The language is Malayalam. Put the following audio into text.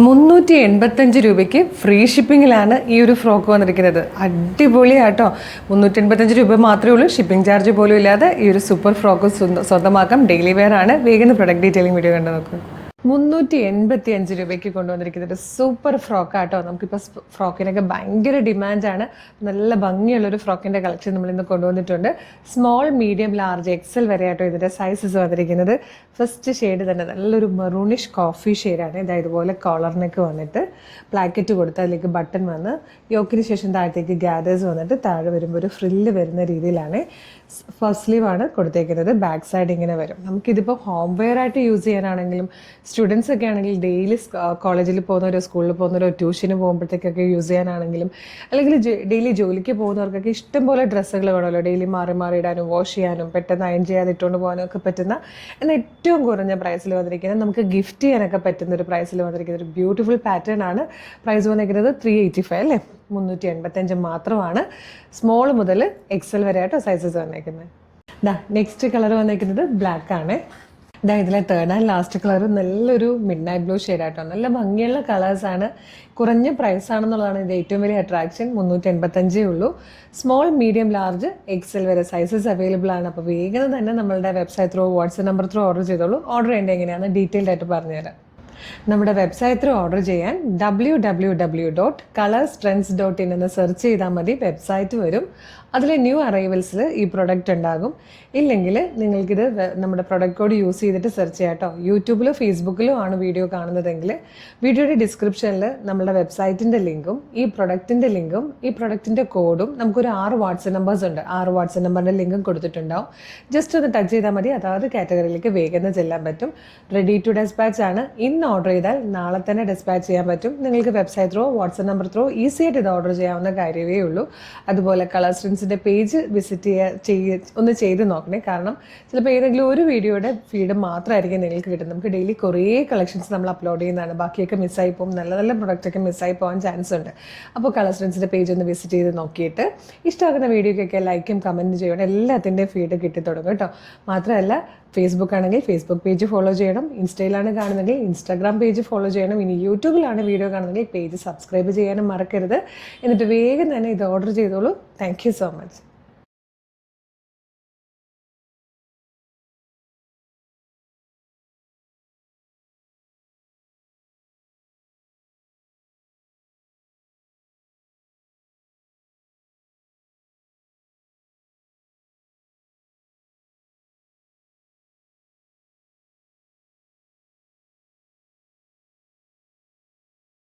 മുന്നൂറ്റി എൺപത്തഞ്ച് രൂപയ്ക്ക് ഫ്രീ ഷിപ്പിങ്ങിലാണ് ഈ ഒരു ഫ്രോക്ക് വന്നിരിക്കുന്നത്. അടിപൊളിയാട്ടോ. മുന്നൂറ്റി എൺപത്തഞ്ച് രൂപ മാത്രമേ ഉള്ളൂ. ഷിപ്പിംഗ് ചാർജ് പോലും ഇല്ലാതെ ഈ ഒരു സൂപ്പർ ഫ്രോക്ക് സ്വന്തം- സ്വന്തമാക്കാം. ഡെയിലി വെയർ ആണ്. വേഗം പ്രൊഡക്റ്റ് ഡീറ്റെയിലിംഗ് വീഡിയോ കണ്ടു നോക്കൂ. മുന്നൂറ്റി എൺപത്തി അഞ്ച് രൂപയ്ക്ക് കൊണ്ടുവന്നിരിക്കുന്നത് ഒരു സൂപ്പർ ഫ്രോക്കാട്ടോ. നമുക്കിപ്പോൾ ഫ്രോക്കിനൊക്കെ ഭയങ്കര ഡിമാൻഡാണ്. നല്ല ഭംഗിയുള്ളൊരു ഫ്രോക്കിന്റെ കളക്ഷൻ നമ്മൾ ഇന്ന് കൊണ്ടുവന്നിട്ടുണ്ട്. സ്മോൾ മീഡിയം ലാർജ് എക്സൽ വരെ ആട്ടോ ഇതിന്റെ സൈസസ് വന്നിരിക്കുന്നത്. ഫസ്റ്റ് ഷെയ്ഡ് തന്നെ നല്ലൊരു മെറൂണിഷ് കോഫി ഷെയ്ഡാണ് ഇതാ ഇതുപോലെ കോളറിനൊക്കെ വന്നിട്ട് പ്ലാക്കറ്റ് കൊടുത്ത് അതിലേക്ക് ബട്ടൺ വന്ന് യോക്കിന് ശേഷം താഴത്തേക്ക് ഗ്യാദേഴ്സ് വന്നിട്ട് താഴെ വരുമ്പോൾ ഒരു ഫ്രില്ല് വരുന്ന രീതിയിലാണ്. ഫസ്റ്റ് സ്ലീവാണ് കൊടുത്തേക്കുന്നത്. ബാക്ക് സൈഡ് ഇങ്ങനെ വരും. നമുക്കിതിപ്പോൾ ഹോം വെയർ ആയിട്ട് യൂസ് ചെയ്യാനാണെങ്കിലും സ്റ്റുഡൻസ് ഒക്കെ ആണെങ്കിൽ ഡെയിലി കോളേജിൽ പോകുന്നവരോ സ്കൂളിൽ പോകുന്നവരോ ട്യൂഷന് പോകുമ്പോഴത്തേക്കൊക്കെ യൂസ് ചെയ്യാനാണെങ്കിലും അല്ലെങ്കിൽ ഡെയിലി ജോലിക്ക് പോകുന്നവർക്കൊക്കെ ഇഷ്ടംപോലെ ഡ്രസ്സുകൾ വേണമല്ലോ. ഡെയിലി മാറി മാറി ഇടാനും വാഷ് ചെയ്യാനും പെട്ടെന്ന് അയൺ ചെയ്യാതെ ഇട്ടുകൊണ്ട് പോകാനും ഒക്കെ പറ്റുന്ന എന്നാൽ ഏറ്റവും കുറഞ്ഞ പ്രൈസിൽ വന്നിരിക്കുന്നത് നമുക്ക് ഗിഫ്റ്റ് ചെയ്യാനൊക്കെ പറ്റുന്ന ഒരു പ്രൈസിൽ വന്നിരിക്കുന്ന ഒരു ബ്യൂട്ടിഫുൾ പാറ്റേൺ ആണ്. പ്രൈസ് വന്നിരിക്കുന്നത് ത്രീ എയ്റ്റി ഫൈവ് അല്ലേ? മുന്നൂറ്റി എൺപത്തഞ്ച് മാത്രമാണ്. സ്മോൾ മുതൽ എക്സൽ വരെ ആയിട്ട് സൈസസ് വന്നേക്കുന്നത് നെക്സ്റ്റ് കളർ വന്നേക്കുന്നത് ബ്ലാക്ക് ആണ്. ഇതാ ഇതിലെ തേർഡ് ആൻഡ് ലാസ്റ്റ് കളർ നല്ലൊരു മിഡ് നൈറ്റ് ബ്ലൂ ഷെയ്ഡായിട്ടോ നല്ല ഭംഗിയുള്ള കളേഴ്സ് ആണ്. കുറഞ്ഞ പ്രൈസ് ആണെന്നുള്ളതാണ് ഇത് ഏറ്റവും വലിയ അട്രാക്ഷൻ മുന്നൂറ്റി എൺപത്തഞ്ചേ ഉള്ളൂ സ്മോൾ മീഡിയം ലാർജ് എക്സൽ വരെ സൈസസ് അവൈലബിൾ ആണ്. അപ്പോൾ വേഗം തന്നെ നമ്മളുടെ website through WhatsApp number through order ചെയ്തോളൂ. ഓർഡർ ചെയ്യേണ്ടത് എങ്ങനെയാണെന്ന് ഡീറ്റെയിൽഡ് ആയിട്ട് പറഞ്ഞുതരാം. നമ്മുടെ വെബ്സൈറ്റ് ഓർഡർ ചെയ്യാൻ W W W dot colours trends dot in എന്ന് സെർച്ച് ചെയ്താൽ മതി. വെബ്സൈറ്റ് വരും. അതിൽ ന്യൂ അറൈവൽസിൽ ഈ പ്രൊഡക്റ്റ് ഉണ്ടാകും. ഇല്ലെങ്കിൽ നിങ്ങൾക്കിത് നമ്മുടെ പ്രൊഡക്റ്റ് കോഡ് യൂസ് ചെയ്തിട്ട് സെർച്ച് ചെയ്യാം കേട്ടോ യൂട്യൂബിലോ ഫേസ്ബുക്കിലോ ആണ് വീഡിയോ കാണുന്നതെങ്കിൽ വീഡിയോയുടെ ഡിസ്ക്രിപ്ഷനിൽ നമ്മുടെ വെബ്സൈറ്റിന്റെ ലിങ്കും ഈ പ്രൊഡക്റ്റിന്റെ ലിങ്കും ഈ പ്രൊഡക്റ്റിന്റെ കോഡും നമുക്കൊരു ആറ് വാട്സപ്പ് നമ്പേഴ്സ് ഉണ്ട്. ആറ് വാട്സപ്പ് നമ്പറിന്റെ ലിങ്കും കൊടുത്തിട്ടുണ്ടാവും. ജസ്റ്റ് ഒന്ന് ടച്ച് ചെയ്താൽ മതി. അതാത് കാറ്റഗറിയിലേക്ക് വേഗം ചെല്ലാൻ പറ്റും. റെഡി ടു ഡെസ്പാച്ച് ആണ്. ഇന്ന് ഓർഡർ ചെയ്താൽ നാളെ തന്നെ ഡിസ്പാച്ച് ചെയ്യാൻ പറ്റും. നിങ്ങൾക്ക് website through WhatsApp number through easy ആയിട്ട് ഇത് ഓർഡർ ചെയ്യാവുന്ന കാര്യമേ ഉള്ളൂ. അതുപോലെ കളർ സ്ട്രിൻസിന്റെ പേജ് വിസിറ്റ് ചെയ്യുക ചെയ്യ ഒന്ന് ചെയ്ത് നോക്കണേ. കാരണം ചിലപ്പോൾ ഏതെങ്കിലും ഒരു വീഡിയോയുടെ ഫീഡ് മാത്രമായിരിക്കും നിങ്ങൾക്ക് കിട്ടുന്നത്. നമുക്ക് ഡെയിലി കുറേ കളക്ഷൻസ് നമ്മൾ അപ്ലോഡ് ചെയ്യുന്നതാണ്. ബാക്കിയൊക്കെ മിസ്സായി പോകും. നല്ല നല്ല പ്രൊഡക്റ്റൊക്കെ മിസ്സായി പോകാൻ ചാൻസ് ഉണ്ട്. അപ്പോൾ കളർ സ്ട്രിൻസിന്റെ പേജ് ഒന്ന് വിസിറ്റ് ചെയ്ത് നോക്കിയിട്ട് ഇഷ്ടമാകുന്ന വീഡിയോക്കൊക്കെ ലൈക്കും കമന്റ് ചെയ്യണം. എല്ലാത്തിന്റെയും ഫീഡ് കിട്ടി തുടങ്ങും കേട്ടോ. മാത്രമല്ല ഫേസ്ബുക്ക് ആണെങ്കിൽ ഫേസ്ബുക്ക് പേജ് ഫോളോ ചെയ്യണം. ഇൻസ്റ്റയിലാണ് കാണുന്നതെങ്കിൽ ഇൻസ്റ്റാഗ്രാം പേജ് ഫോളോ ചെയ്യണം. ഇനി യൂട്യൂബിലാണ് വീഡിയോ കാണുന്നതെങ്കിൽ പേജ് സബ്സ്ക്രൈബ് ചെയ്യാനും മറക്കരുത്. എന്നിട്ട് വേഗം തന്നെ ഇത് ഓർഡർ ചെയ്തോളൂ. Thank so much